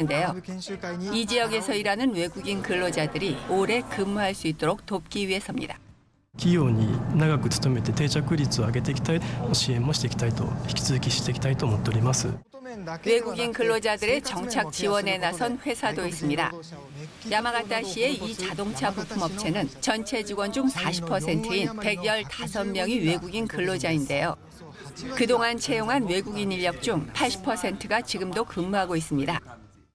인데요. 이 이 지역에서 일하는 외국인 근로자들이 오래 근무할 수 있도록 돕기 위해서입니다. 企業に長く勤めて定着率を上げていきたい支援もしていきたいと引き続きしていきたいと思っております 외국인 근로자들의 정착 지원에 나선 회사도 있습니다. 야마가타시의 이 자동차 부품업체는 전체 직원 중 40%인 115명이 외국인 근로자인데요. 그동안 채용한 외국인 인력 중 80%가 지금도 근무하고 있습니다.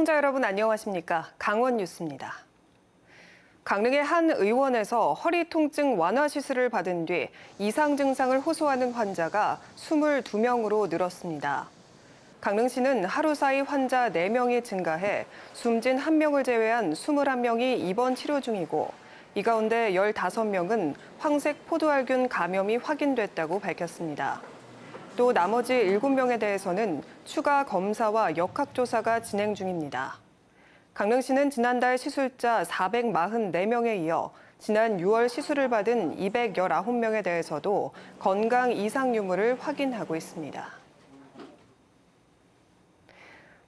시청자 여러분 안녕하십니까? 강원 뉴스입니다. 강릉의 한 의원에서 허리 통증 완화 시술을 받은 뒤 이상 증상을 호소하는 환자가 22명으로 늘었습니다. 강릉시는 하루 사이 환자 4명이 증가해 숨진 1명을 제외한 21명이 입원 치료 중이고 이 가운데 15명은 황색 포도알균 감염이 확인됐다고 밝혔습니다. 또 나머지 7명에 대해서는 추가 검사와 역학조사가 진행 중입니다. 강릉시는 지난달 시술자 444명에 이어 지난 6월 시술을 받은 219명에 대해서도 건강 이상 유무를 확인하고 있습니다.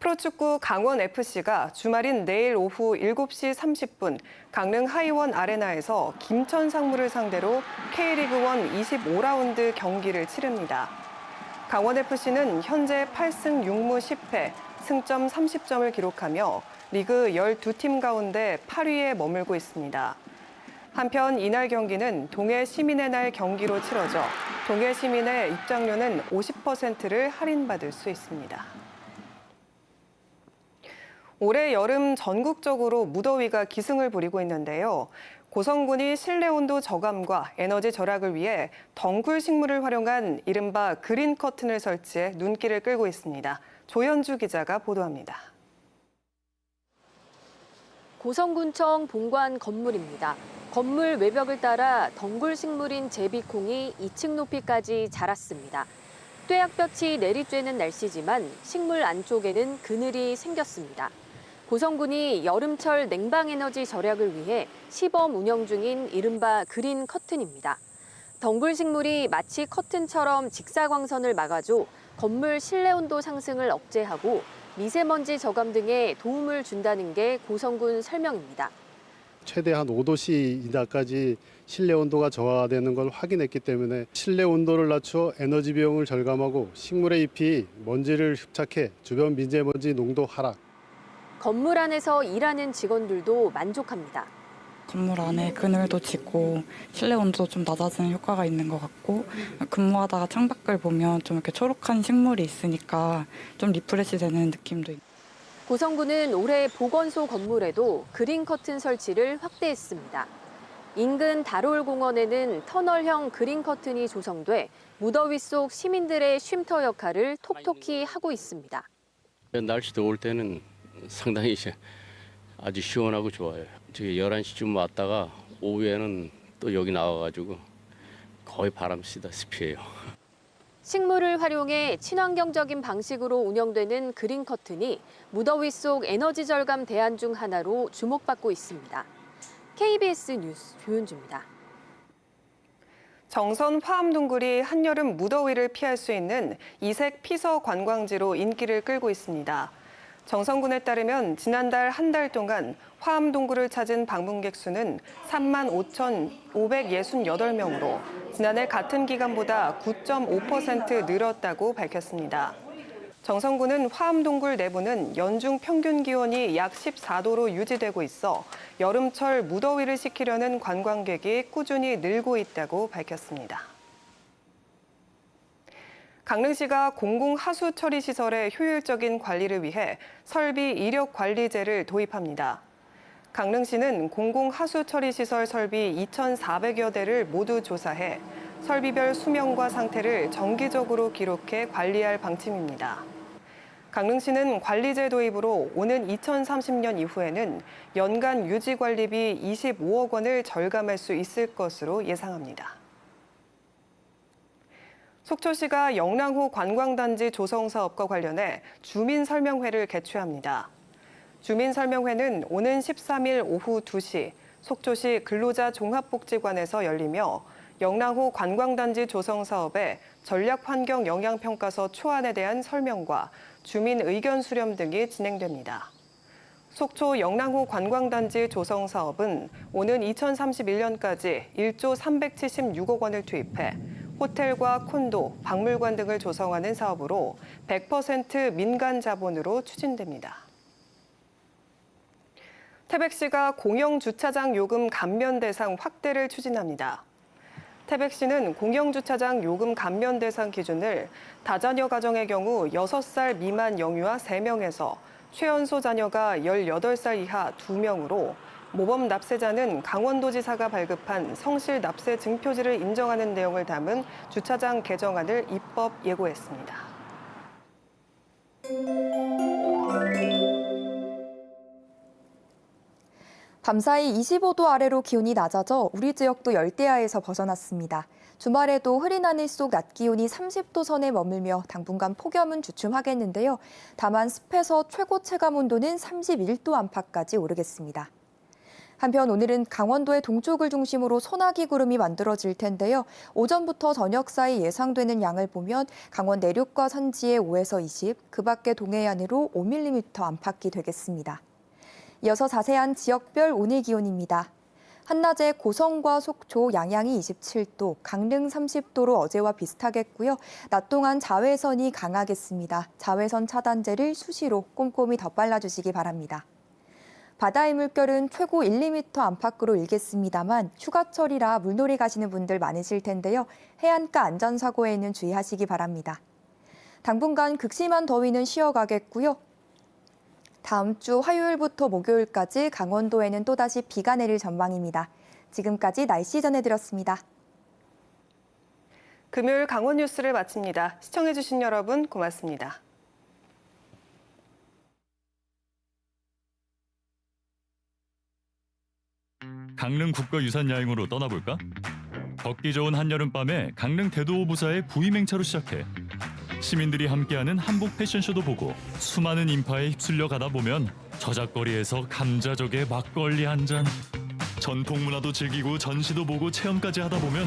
프로축구 강원FC가 주말인 내일 오후 7시 30분 강릉 하이원 아레나에서 김천 상무를 상대로 K리그1 25라운드 경기를 치릅니다. 강원FC는 현재 8승 6무 10패, 승점 30점을 기록하며 리그 12팀 가운데 8위에 머물고 있습니다. 한편 이날 경기는 동해 시민의 날 경기로 치러져 동해 시민의 입장료는 50%를 할인받을 수 있습니다. 올해 여름 전국적으로 무더위가 기승을 부리고 있는데요. 고성군이 실내 온도 저감과 에너지 절약을 위해 덩굴 식물을 활용한 이른바 그린 커튼을 설치해 눈길을 끌고 있습니다. 조현주 기자가 보도합니다. 고성군청 본관 건물입니다. 건물 외벽을 따라 덩굴 식물인 제비콩이 2층 높이까지 자랐습니다. 뙤약볕이 내리쬐는 날씨지만 식물 안쪽에는 그늘이 생겼습니다. 고성군이 여름철 냉방 에너지 절약을 위해 시범 운영 중인 이른바 그린 커튼입니다. 덩굴 식물이 마치 커튼처럼 직사광선을 막아줘 건물 실내 온도 상승을 억제하고 미세먼지 저감 등에 도움을 준다는 게 고성군 설명입니다. 최대 한 5도씨 이하까지 실내 온도가 저하되는 걸 확인했기 때문에 실내 온도를 낮춰 에너지 비용을 절감하고 식물의 잎이 먼지를 흡착해 주변 미세먼지 농도 하락, 건물 안에서 일하는 직원들도 만족합니다. 건물 안에 그늘도 지고 실내 온도도 좀 낮아지는 효과가 있는 것 같고 근무하다가 창밖을 보면 좀 이렇게 초록한 식물이 있으니까 좀 리프레시 되는 느낌도 있고 고성군은 올해 보건소 건물에도 그린 커튼 설치를 확대했습니다. 인근 다롤공원에는 터널형 그린 커튼이 조성돼 무더위 속 시민들의 쉼터 역할을 톡톡히 하고 있습니다. 날씨 더울 때는 상당히 이제 아주 시원하고 좋아요. 저기 11시쯤 왔다가 오후에는 또 여기 나와가지고 거의 바람 쓰다시피 해요. 식물을 활용해 친환경적인 방식으로 운영되는 그린 커튼이 무더위 속 에너지 절감 대안 중 하나로 주목받고 있습니다. KBS 뉴스 조윤주입니다. 정선 화암동굴이 한여름 무더위를 피할 수 있는 이색 피서 관광지로 인기를 끌고 있습니다. 정선군에 따르면 지난달 한 달 동안 화암 동굴을 찾은 방문객 수는 3만 5,568명으로 지난해 같은 기간보다 9.5% 늘었다고 밝혔습니다. 정선군은 화암 동굴 내부는 연중 평균 기온이 약 14도로 유지되고 있어 여름철 무더위를 식히려는 관광객이 꾸준히 늘고 있다고 밝혔습니다. 강릉시가 공공 하수 처리 시설의 효율적인 관리를 위해 설비 이력 관리제를 도입합니다. 강릉시는 공공 하수 처리 시설 설비 2,400여 대를 모두 조사해 설비별 수명과 상태를 정기적으로 기록해 관리할 방침입니다. 강릉시는 관리제 도입으로 오는 2030년 이후에는 연간 유지 관리비 25억 원을 절감할 수 있을 것으로 예상합니다. 속초시가 영랑호 관광단지 조성 사업과 관련해 주민 설명회를 개최합니다. 주민 설명회는 오는 13일 오후 2시 속초시 근로자 종합복지관에서 열리며 영랑호 관광단지 조성 사업의 전략 환경 영향 평가서 초안에 대한 설명과 주민 의견 수렴 등이 진행됩니다. 속초 영랑호 관광단지 조성 사업은 오는 2031년까지 1조 376억 원을 투입해 호텔과 콘도, 박물관 등을 조성하는 사업으로 100% 민간 자본으로 추진됩니다. 태백시가 공영주차장 요금 감면 대상 확대를 추진합니다. 태백시는 공영주차장 요금 감면 대상 기준을 다자녀 가정의 경우 6살 미만 영유아 3명에서 최연소 자녀가 18살 이하 2명으로 모범 납세자는 강원도지사가 발급한 성실 납세 증표지를 인정하는 내용을 담은 주차장 개정안을 입법 예고했습니다. 밤사이 25도 아래로 기온이 낮아져 우리 지역도 열대야에서 벗어났습니다. 주말에도 흐린 하늘 속 낮 기온이 30도 선에 머물며 당분간 폭염은 주춤하겠는데요. 다만 습해서 최고 체감 온도는 31도 안팎까지 오르겠습니다. 한편 오늘은 강원도의 동쪽을 중심으로 소나기 구름이 만들어질 텐데요. 오전부터 저녁 사이 예상되는 양을 보면 강원 내륙과 산지에 5에서 20, 그 밖에 동해안으로 5mm 안팎이 되겠습니다. 이어서 자세한 지역별 오늘 기온입니다. 한낮에 고성과 속초, 양양이 27도, 강릉 30도로 어제와 비슷하겠고요. 낮 동안 자외선이 강하겠습니다. 자외선 차단제를 수시로 꼼꼼히 덧발라주시기 바랍니다. 바다의 물결은 최고 1, 2m 안팎으로 일겠습니다만 휴가철이라 물놀이 가시는 분들 많으실 텐데요. 해안가 안전사고에는 주의하시기 바랍니다. 당분간 극심한 더위는 쉬어가겠고요. 다음 주 화요일부터 목요일까지 강원도에는 또다시 비가 내릴 전망입니다. 지금까지 날씨 전해드렸습니다. 금요일 강원 뉴스를 마칩니다. 시청해주신 여러분 고맙습니다. 강릉 국가유산 야행으로 떠나볼까? 걷기 좋은 한여름밤에 강릉 대도호부사의 부임행차로 시작해 시민들이 함께하는 한복 패션쇼도 보고 수많은 인파에 휩쓸려 가다 보면 저작거리에서 감자적에 막걸리 한 잔 전통 문화도 즐기고 전시도 보고 체험까지 하다 보면